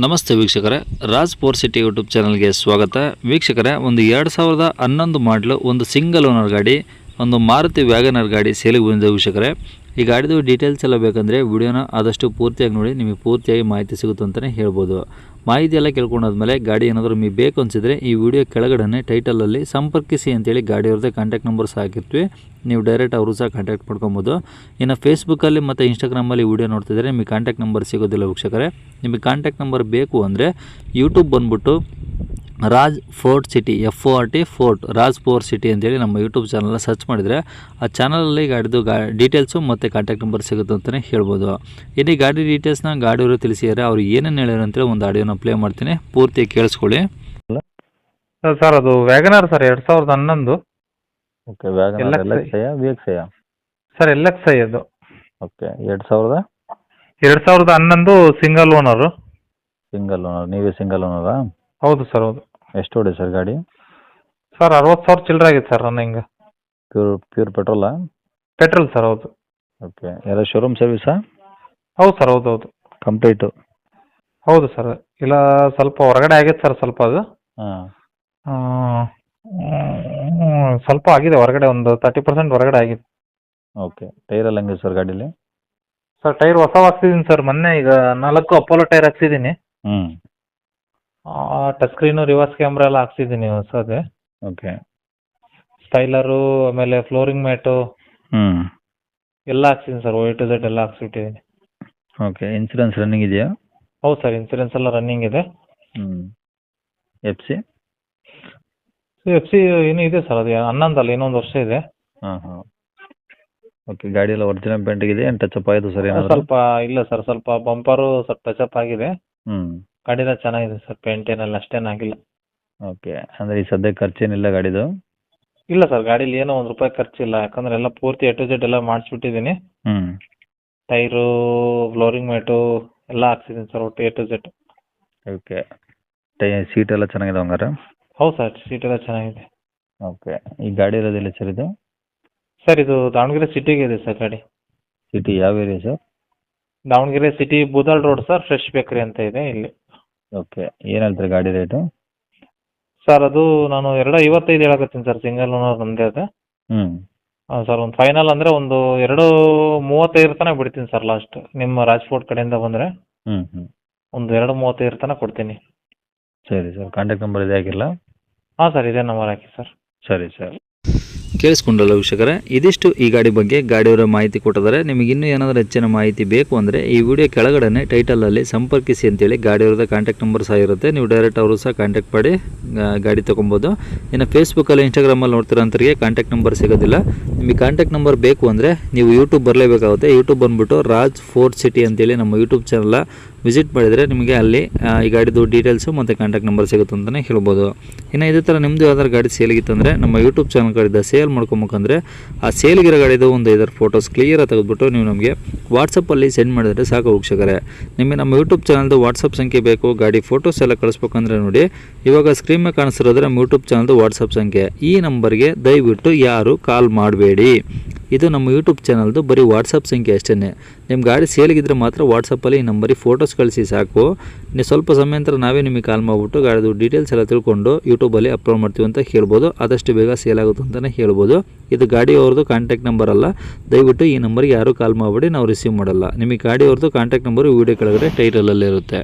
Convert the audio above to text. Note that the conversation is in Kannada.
ನಮಸ್ತೆ ವೀಕ್ಷಕರೇ, ರಾಜ್ ಫೋರ್ ಸಿಟಿ ಯೂಟ್ಯೂಬ್ ಚಾನಲ್ಗೆ ಸ್ವಾಗತ. ವೀಕ್ಷಕರೇ, ಒಂದು ಎರಡು ಸಾವಿರದ ಹನ್ನೊಂದು ಮಾಡಲು ಒಂದು ಸಿಂಗಲ್ ಓನರ್ ಗಾಡಿ, ಒಂದು ಮಾರುತಿ ವ್ಯಾಗನರ್ ಗಾಡಿ ಸೇಲಿಗೆ ಬಂದಿದೆ ವೀಕ್ಷಕರೇ. ಈ ಗಾಡಿದು ಡೀಟೇಲ್ಸ್ ಎಲ್ಲ ಬೇಕಂದರೆ ವಿಡಿಯೋನ ಆದಷ್ಟು ಪೂರ್ತಿಯಾಗಿ ನೋಡಿ, ನಿಮಗೆ ಪೂರ್ತಿಯಾಗಿ ಮಾಹಿತಿ ಸಿಗುತ್ತೆ ಅಂತಲೇ ಹೇಳ್ಬೋದು. ಮಾಹಿತಿ ಎಲ್ಲ ಕೇಳ್ಕೊಂಡಾದ್ಮೇಲೆ ಗಾಡಿ ಏನಾದರೂ ನಿಮಗೆ ಬೇಕು ಅನಿಸಿದರೆ ಈ ವಿಡಿಯೋ ಕೆಳಗಡೆ ಟೈಟಲಲ್ಲಿ ಸಂಪರ್ಕಿಸಿ ಅಂತೇಳಿ ಗಾಡಿಯವ್ರದ್ದೇ ಕಾಂಟ್ಯಾಕ್ಟ್ ನಂಬರ್ಸ್ ಹಾಕಿರ್ತೀವಿ. ನೀವು ಡೈರೆಕ್ಟ್ ಅವರು ಸಹ ಕಾಂಟ್ಯಾಕ್ಟ್ ಮಾಡ್ಕೊಬೋದು. ಇನ್ನು ಫೇಸ್ಬುಕ್ಕಲ್ಲಿ ಮತ್ತು ಇನ್ಸ್ಟಾಗ್ರಾಮಲ್ಲಿ ವಿಡಿಯೋ ನೋಡ್ತಿದ್ರೆ ನಿಮಗೆ ಕಾಂಟ್ಯಾಕ್ಟ್ ನಂಬರ್ ಸಿಗೋದಿಲ್ಲ ವೀಕ್ಷಕರೇ. ನಿಮಗೆ ಕಾಂಟ್ಯಾಕ್ಟ್ ನಂಬರ್ ಬೇಕು ಅಂದರೆ ಯೂಟ್ಯೂಬ್ ಬಂದುಬಿಟ್ಟು Raj fort city F O R T fort Raj fort city ಅಂತೇಳಿ ನಮ್ಮ ಯೂಟ್ಯೂಬ್ ಚಾನಲ್ನ ಸರ್ಚ್ ಮಾಡಿದರೆ ಆ ಚಾನಲಲ್ಲಿ ಗಾಡಿದು ಗಾ ಡೀಟೇಲ್ಸು ಮತ್ತು ಕಾಂಟ್ಯಾಕ್ಟ್ ನಂಬರ್ ಸಿಗುತ್ತೆ ಅಂತಲೇ ಹೇಳ್ಬೋದು. ಇಲ್ಲಿ ಗಾಡಿ ಡೀಟೇಲ್ಸ್ನ ಗಾಡಿಯವರು ತಿಳಿಸಿದ್ದಾರೆ ಅವ್ರು ಏನೇನು ಹೇಳ್ಯಾರ ಅಂತೇಳಿ ಒಂದು ಆಡಿಯೋನ ಪ್ಲೇ ಮಾಡ್ತೀನಿ. ಪೂರ್ತಿ ಕೇಳಿಸ್ಕೊಳ್ಳಿ. ಸರ್ ಸರ್ ಅದು ವ್ಯಾಗನರ್ ಸರ್ ಎರಡು ಸಾವಿರದ ಹನ್ನೊಂದು. Okay WagonR LXi. L X ಐಯ V X ಐಯ ಸರ್ ಎಲ್ ಎಕ್ಸ್ ಐ ಅದು. ಓಕೆ ಎರಡು ಸಾವಿರದ? ಎರಡು ಸಾವಿರದ ಹನ್ನೊಂದು ಸಿಂಗಲ್ ಓನರು ಸಿಂಗಲ್ ಓನರ್ ನೀವೇ ಸಿಂಗಲ್ ಓನರಾ ಹೌದು ಸರ್ ಹೌದು. ಎಷ್ಟು ಹೊಡೆ ಸರ್ ಗಾಡಿ? ಸರ್ ಅರವತ್ತು ಸಾವಿರ ಚಿಲ್ಲರೆ ಆಗಿತ್ತು sir running pure pure petrol petrol sir ಹೌದು. ಓಕೆ ಎಲ್ಲ ಶೋರೂಮ್ ಸರ್ವಿಸಾ ಹೌದು ಸರ್ ಹೌದು ಹೌದು. ಕಂಪ್ಲೀಟು ಹೌದು ಸರ್. ಇಲ್ಲ ಸ್ವಲ್ಪ ಹೊರಗಡೆ ಆಗೈತೆ ಸರ್ ಸ್ವಲ್ಪ ಅದು. ಹಾಂ. ಆ, ಹ್ಮ್, ಸ್ವಲ್ಪ ಆಗಿದೆ ಹೊರಗಡೆ ಒಂದು ತರ್ಟಿ ಪರ್ಸೆಂಟ್ ಹೊರಗಡೆ ಆಗಿದೆ. ಓಕೆ ಟೈರ್ ಎಲ್ಲ ಹೆಂಗಿದೆ ಸರ್ ಗಾಡೀಲಿ? ಸರ್ ಟೈರ್ ಹೊಸ ಹಾಕ್ಸಿದ್ದೀನಿ ಸರ್ ಮೊನ್ನೆ ಈಗ ನಾಲ್ಕು ಅಪೋಲೋ ಟೈರ್ ಹಾಕ್ಸಿದ್ದೀನಿ ಹ್ಞೂ ಟಚ್ ಸ್ಕ್ರೀನ್ ರಿವರ್ಸ್ ಕ್ಯಾಮ್ರಾ ಎಲ್ಲ ಹಾಕ್ಸಿದ್ದೀನಿ ಹೊಸದೇ. ಓಕೆ ಸ್ಟೈಲರು ಆಮೇಲೆ ಫ್ಲೋರಿಂಗ್ ಮ್ಯಾಟು ಹ್ಞೂ ಎಲ್ಲ ಹಾಕ್ಸಿದ್ದೀನಿ ಸರ್ ಒಯ್ ಟು ಝೆಡ್ ಎಲ್ಲ ಹಾಕ್ಸ್ಬಿಟ್ಟಿದ್ದೀನಿ ಓಕೆ ಇನ್ಸೂರೆನ್ಸ್ ರನ್ನಿಂಗ್ ಇದೆಯಾ? ಹೌದು ಸರ್ ಇನ್ಸೂರೆನ್ಸ್ ಎಲ್ಲ ರನ್ನಿಂಗ್ ಇದೆ. ಹ್ಞೂ ಎಫ್ ಸಿ ಎಫ್ ಸಿ ಏನು ಇದೆ ಸರ್ ಅದು ಹನ್ನೊಂದಲ್ಲ ಇನ್ನೊಂದು ವರ್ಷ ಇದೆ. ಹಾಂ ಹಾಂ. ಓಕೆ ಗಾಡಿ ಎಲ್ಲ ಒರಿಜಿನಲ್ ಇದೆ ಏನು ಟಚ್ ಅಪ್ ಆಯಿತು ಸರ್ ಏನಾದರೂ? ಸ್ವಲ್ಪ ಇಲ್ಲ ಸರ್ ಸ್ವಲ್ಪ ಬಂಪರು ಸ್ವಲ್ಪ ಟಚ್ ಅಪ್ ಆಗಿದೆ. ಹ್ಞೂ ಗಾಡಿ ಎಲ್ಲ ಚೆನ್ನಾಗಿದೆ ಸರ್ ಪೇಂಟ್ ಏನೆಲ್ಲ ಅಷ್ಟೇನಾಗಿಲ್ಲ ಓಕೆ ಅಂದರೆ ಈ ಸದ್ಯ ಖರ್ಚೇನಿಲ್ಲ ಗಾಡಿದು? ಇಲ್ಲ ಸರ್ ಗಾಡೀಲಿ ಏನೋ ಒಂದು ರೂಪಾಯಿ ಖರ್ಚಿಲ್ಲ ಯಾಕಂದ್ರೆ ಎಲ್ಲ ಪೂರ್ತಿ ಎ ಟು ಜೆಡ್ ಎಲ್ಲ ಮಾಡಿಸ್ಬಿಟ್ಟಿದ್ದೀನಿ. ಹ್ಞೂ ಟೈರು ಫ್ಲೋರಿಂಗ್ ಮ್ಯಾಟು ಎಲ್ಲ ಹಾಕ್ಸಿದ್ದೀನಿ ಸರ್ ಒಟ್ಟು ಎ ಟು ಜೆಡ್ ಓಕೆ ಟೈ ಸೀಟ್ ಎಲ್ಲ ಚೆನ್ನಾಗಿದೆ ಹಂಗಾರೆ? ಹೌದು ಸರ್ ಸೀಟ್ ಎಲ್ಲ ಚೆನ್ನಾಗಿದೆ. ಓಕೆ ಈ ಗಾಡಿ ಇರೋದಿಲ್ಲ ಸರ್ ಇದು? ಸರ್ ಇದು ದಾವಣಗೆರೆ ಸಿಟಿಗೆ ಇದೆ ಸರ್ ಗಾಡಿ. ಸಿಟಿ ಯಾವ area sir? Davanagere city Budal road sir fresh bakery ಅಂತ ಇದೆ ಇಲ್ಲಿ. ಓಕೆ ಏನು ಹೇಳ್ತೀರಿ ಗಾಡಿ ರೇಟು ಸರ್ ಅದು ನಾನು ಎರಡು ಐವತ್ತೈದು ಹೇಳಕತ್ತೀನಿ ಸರ್ ಸಿಂಗಲ್ ಓನರ್ ನಮ್ಮದೇ ಅದು. ಹ್ಞೂ ಹಾಂ ಸರ್ ಒಂದು ಫೈನಲ್ ಅಂದರೆ ಒಂದು ಎರಡು ಮೂವತ್ತೈದು ತನಕ ಬಿಡ್ತೀನಿ ಸರ್ ಲಾಸ್ಟ್ ನಿಮ್ಮ ರಾಜ್ಕೋಟ್ ಕಡೆಯಿಂದ ಬಂದರೆ ಹ್ಞೂ ಹ್ಞೂ ಒಂದು ಎರಡು ಮೂವತ್ತೈದು ತನಕ ಕೊಡ್ತೀನಿ. ಸರಿ ಸರ್ ಕಾಂಟ್ಯಾಕ್ಟ್ ನಂಬರ್ ಇದೆ ಆಗಿಲ್ಲ ಹಾಂ ಸರ್ ಇದೇ ನಂಬರ್ ಹಾಕಿ ಸರ್ ಸರಿ ಸರ್ ಕೇಳಿಸ್ಕೊಂಡಲ್ಲ ವೀಕ್ಷಕರೇ? ಇದಿಷ್ಟು ಈ ಗಾಡಿ ಬಗ್ಗೆ ಗಾಡಿಯವರ ಮಾಹಿತಿ ಕೊಟ್ಟಿದ್ದಾರೆ. ನಿಮಗೆ ಇನ್ನೂ ಏನಾದರೂ ಹೆಚ್ಚಿನ ಮಾಹಿತಿ ಬೇಕು ಅಂದರೆ ಈ ವಿಡಿಯೋ ಕೆಳಗಡೆ ಟೈಟಲಲ್ಲಿ ಸಂಪರ್ಕಿಸಿ ಅಂತೇಳಿ ಗಾಡಿಯವರದ ಕಾಂಟ್ಯಾಕ್ಟ್ ನಂಬರ್ ಸಹ ಇರುತ್ತೆ. ನೀವು ಡೈರೆಕ್ಟ್ ಅವರು ಸಹ ಕಾಂಟ್ಯಾಕ್ಟ್ ಮಾಡಿ ಗಾಡಿ ತೊಗೊಬೋದು. ಇನ್ನು ಫೇಸ್ಬುಕ್ಕಲ್ಲಿ ಇನ್ಸ್ಟಾಗ್ರಾಮಲ್ಲಿ ನೋಡ್ತಿರೋಂಥವ್ರಿಗೆ ಕಾಂಟ್ಯಾಕ್ಟ್ ನಂಬರ್ ಸಿಗೋದಿಲ್ಲ. ನಿಮಗೆ ಕಾಂಟ್ಯಾಕ್ಟ್ ನಂಬರ್ ಬೇಕು ಅಂದರೆ ನೀವು ಯೂಟ್ಯೂಬ್ ಬರಲೇಬೇಕಾಗುತ್ತೆ. ಯೂಟ್ಯೂಬ್ ಬಂದುಬಿಟ್ಟು ರಾಜ್ ಫೋರ್ಟ್ ಸಿಟಿ ಅಂತೇಳಿ ನಮ್ಮ ಯೂಟ್ಯೂಬ್ ಚಾನಲ್ ವಿಸಿಟ್ ಮಾಡಿದರೆ ನಿಮಗೆ ಅಲ್ಲಿ ಈ ಗಾಡಿದು ಡೀಟೇಲ್ಸು ಮತ್ತು ಕಾಂಟ್ಯಾಕ್ಟ್ ನಂಬರ್ ಸಿಗುತ್ತೆ ಅಂತಲೇ ಹೇಳ್ಬೋದು. ಇನ್ನು ಇದೇ ಥರ ನಿಮ್ಮದು ಯಾವ್ದಾದ್ರು ಗಾಡಿ ಸೇಲಿಗಿತ್ತಂದರೆ ನಮ್ಮ ಯೂಟ್ಯೂಬ್ ಚಾನಲ್ ಸೇಲ್ ಮಾಡ್ಕೊಬೇಕಂದ್ರೆ ಆ ಸೇಲ್ಗಿರೋ ಗಾಡಿದು ಒಂದು ಐದಾರು ಫೋಟೋಸ್ ಕ್ಲಿಯರಾಗಿ ತೆಗೆದುಬಿಟ್ಟು ನೀವು ನಮಗೆ ವಾಟ್ಸಪ್ಪಲ್ಲಿ ಸೆಂಡ್ ಮಾಡಿದರೆ ಸಾಕು ವೀಕ್ಷಕರೇ. ನಿಮಗೆ ನಮ್ಮ ಯೂಟ್ಯೂಬ್ ಚಾನಲ್ದು ವಾಟ್ಸಪ್ ಸಂಖ್ಯೆ ಬೇಕು, ಗಾಡಿ ಫೋಟೋಸ್ ಎಲ್ಲ ಕಳಿಸ್ಬೇಕಂದ್ರೆ ನೋಡಿ, ಇವಾಗ ಸ್ಕ್ರೀನ್ ಮೇಲೆ ಕಾಣಿಸ್ತಿರೋದ್ರೆ ನಮ್ಮ ಯೂಟ್ಯೂಬ್ ಚಾನಲ್ದು ವಾಟ್ಸಪ್ ಸಂಖ್ಯೆ. ಈ ನಂಬರ್ಗೆ ದಯವಿಟ್ಟು ಯಾರು ಕಾಲ್ ಮಾಡಬೇಡಿ. ಇದು ನಮ್ಮ ಯೂಟ್ಯೂಬ್ ಚಾನಲ್ದು ಬರೀ ವಾಟ್ಸಪ್ ಸಂಖ್ಯೆ ಅಷ್ಟೇ ನಿಮ್ಮ ಗಾಡಿ ಸೇಲಿಗಿದ್ರೆ ಮಾತ್ರ ವಾಟ್ಸಪ್ಪಲ್ಲಿ ಈ ನಂಬರಿಗೆ ಫೋಟೋಸ್ ಕಳಿಸಿ ಸಾಕು. ನೀವು ಸ್ವಲ್ಪ ಸಮಯ ನಂತರ ನಾವೇ ನಿಮಗೆ ಕಾಲ್ ಮಾಡಿಬಿಟ್ಟು ಗಾಡಿದು ಡೀಟೇಲ್ಸ್ ಎಲ್ಲ ತಿಳ್ಕೊಂಡು ಯೂಟ್ಯೂಬಲ್ಲಿ ಅಪ್ಲೋಡ್ ಮಾಡ್ತೀವಿ ಅಂತ ಹೇಳ್ಬೋದು. ಆದಷ್ಟು ಬೇಗ ಸೇಲ್ ಆಗುತ್ತೆ ಅಂತಲೇ ಹೇಳ್ಬೋದು. ಇದು ಗಾಡಿ ಅವ್ರದ್ದು ಕಾಂಟ್ಯಾಕ್ಟ್ ನಂಬರ್ ಅಲ್ಲ. ದಯವಿಟ್ಟು ಈ ನಂಬರ್ಗೆ ಯಾರೂ ಕಾಲ್ ಮಾಡಿಬಿಡಿ, ನಾವು ರಿಸೀವ್ ಮಾಡಲ್ಲ. ನಿಮಗೆ ಗಾಡಿ ಅವ್ರದ್ದು ಕಾಂಟ್ಯಾಕ್ಟ್ ನಂಬರು ವೀಡಿಯೋ ಕೆಳಗಡೆ ಟೈಟಲಲ್ಲಿ ಇರುತ್ತೆ